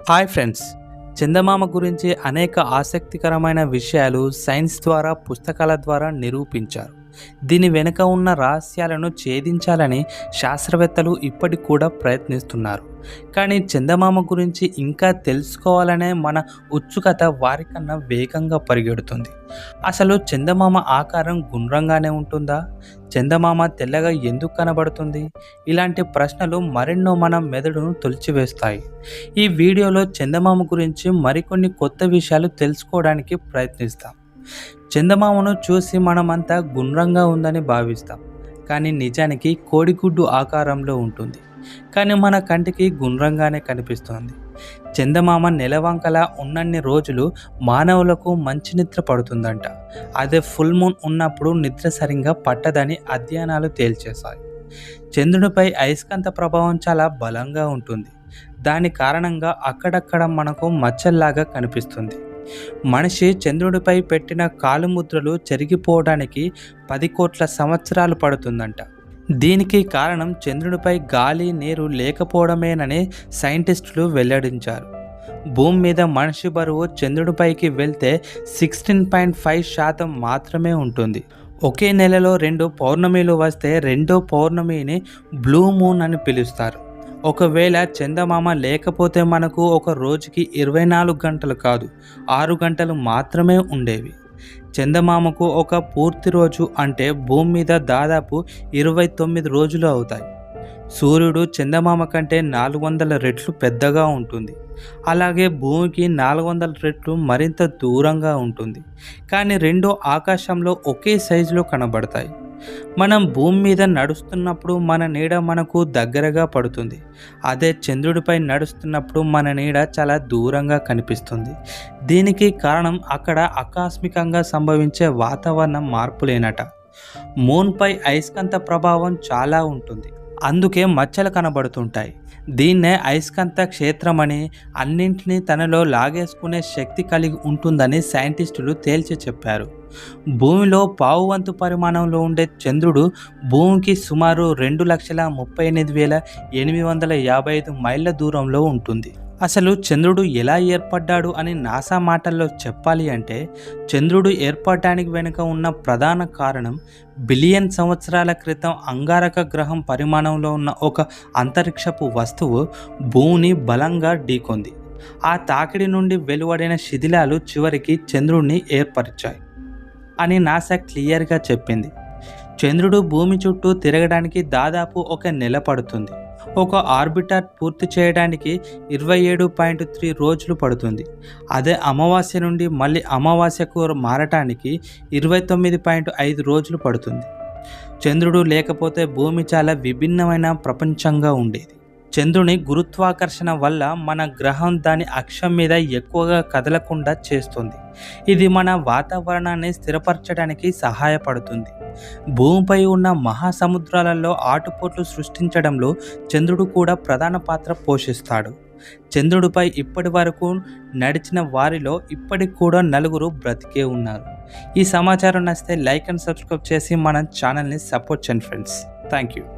Hi friends. చందమామ గురించి అనేక ఆసక్తికరమైన విషయాలు సైన్స్ ద్వారా పుస్తకాల ద్వారా నిరూపించారు. దీని వెనుక ఉన్న రహస్యాలను ఛేదించాలని శాస్త్రవేత్తలు ఇప్పటికి కూడా ప్రయత్నిస్తున్నారు. కానీ చందమామ గురించి ఇంకా తెలుసుకోవాలనే మన ఉత్సుకత వారికన్నా వేగంగా పరిగెడుతుంది. అసలు చందమామ ఆకారం గుండ్రంగానే ఉంటుందా? చందమామ తెల్లగా ఎందుకు కనబడుతుంది? ఇలాంటి ప్రశ్నలు మరెన్నో మన మెదడును తొలిచివేస్తాయి. ఈ వీడియోలో చందమామ గురించి మరికొన్ని కొత్త విషయాలు తెలుసుకోవడానికి ప్రయత్నిస్తాం. చందమామను చూసి మనమంతా గుండ్రంగా ఉందని భావిస్తాం. కానీ నిజానికి కోడిగుడ్డు ఆకారంలో ఉంటుంది. కానీ మన కంటికి గుండ్రంగానే కనిపిస్తుంది. చందమామ నెలవంకలా ఉన్నన్ని రోజులు మానవులకు మంచి నిద్ర పడుతుందంట. అదే ఫుల్ మూన్ ఉన్నప్పుడు నిద్ర సరిగ్గా పట్టదని అధ్యయనాలు తేల్చేశాయి. చంద్రుడిపై అయస్కాంత ప్రభావం చాలా బలంగా ఉంటుంది. దాని కారణంగా అక్కడక్కడ మనకు మచ్చల్లాగా కనిపిస్తుంది. మనిషి చంద్రుడిపై పెట్టిన కాలుముద్రలు చెరిగిపోవడానికి పది కోట్ల సంవత్సరాలు పడుతుందంట. దీనికి కారణం చంద్రుడిపై గాలి నీరు లేకపోవడమేనని సైంటిస్టులు వెల్లడించారు. భూమి మీద మనిషి బరువు చంద్రుడిపైకి వెళ్తే సిక్స్టీన్ పాయింట్ ఫైవ్ శాతం మాత్రమే ఉంటుంది. ఒకే నెలలో రెండు పౌర్ణమిలు వస్తే రెండో పౌర్ణమిని బ్లూ మూన్ అని పిలుస్తారు. ఒకవేళ చందమామ లేకపోతే మనకు ఒక రోజుకి ఇరవై నాలుగు గంటలు కాదు ఆరు గంటలు మాత్రమే ఉండేవి. చందమామకు ఒక పూర్తి రోజు అంటే భూమి మీద దాదాపు ఇరవై తొమ్మిది రోజులు అవుతాయి. సూర్యుడు చందమామ కంటే నాలుగు వందల రెట్లు పెద్దగా ఉంటుంది. అలాగే భూమికి నాలుగు వందల రెట్లు మరింత దూరంగా ఉంటుంది. కానీ రెండు ఆకాశంలో ఒకే సైజులో కనబడతాయి. మనం భూమి మీద నడుస్తున్నప్పుడు మన నీడ మనకు దగ్గరగా పడుతుంది. అదే చంద్రుడిపై నడుస్తున్నప్పుడు మన నీడ చాలా దూరంగా కనిపిస్తుంది. దీనికి కారణం అక్కడ ఆకస్మికంగా సంభవించే వాతావరణం మార్పులేనట మూన్పై అయస్కాంత ప్రభావం చాలా ఉంటుంది. అందుకే మచ్చలు కనబడుతుంటాయి. దీన్నే అయస్కాంత క్షేత్రమని అన్నింటినీ తనలో లాగేసుకునే శక్తి కలిగి ఉంటుందని సైంటిస్టులు తేల్చి చెప్పారు. భూమిలో పావువంతు పరిమాణంలో ఉండే చంద్రుడు భూమికి సుమారు రెండు లక్షల ముప్పై ఎనిమిది వేల ఎనిమిది వందల యాభై ఐదు మైళ్ళ దూరంలో ఉంటుంది. అసలు చంద్రుడు ఎలా ఏర్పడ్డాడు అని నాసా మాటల్లో చెప్పాలి అంటే చంద్రుడు ఏర్పడటానికి వెనుక ఉన్న ప్రధాన కారణం బిలియన్ సంవత్సరాల క్రితం అంగారక గ్రహం పరిమాణంలో ఉన్న ఒక అంతరిక్షపు వస్తువు భూమిని బలంగా ఢీకొంది. ఆ తాకిడి నుండి వెలువడిన శిథిలాలు చివరికి చంద్రుడిని ఏర్పరిచాయి అని నాసా క్లియర్గా చెప్పింది. చంద్రుడు భూమి చుట్టూ తిరగడానికి దాదాపు ఒక నెల పడుతుంది. ఒక ఆర్బిటర్ పూర్తి చేయడానికి ఇరవై ఏడు పాయింట్ త్రీ రోజులు పడుతుంది. అదే అమావాస్య నుండి మళ్ళీ అమావాస్యకు మారటానికి ఇరవై తొమ్మిది పాయింట్ ఐదు రోజులు పడుతుంది. చంద్రుడు లేకపోతే భూమి చాలా విభిన్నమైన ప్రపంచంగా ఉండేది. చంద్రుని గురుత్వాకర్షణ వల్ల మన గ్రహం దాని అక్షం మీద ఎక్కువగా కదలకుండా చేస్తుంది. ఇది మన వాతావరణాన్ని స్థిరపరచడానికి సహాయపడుతుంది. భూమిపై ఉన్న మహాసముద్రాలలో ఆటుపోట్లు సృష్టించడంలో చంద్రుడు కూడా ప్రధాన పాత్ర పోషిస్తాడు. చంద్రుడిపై ఇప్పటి వరకు నడిచిన వారిలో ఇప్పటికి కూడా నలుగురు బ్రతికే ఉన్నారు. ఈ సమాచారం నచ్చితే లైక్ అండ్ సబ్స్క్రైబ్ చేసి మన ఛానల్ని సపోర్ట్ చేయండి ఫ్రెండ్స్. Thank you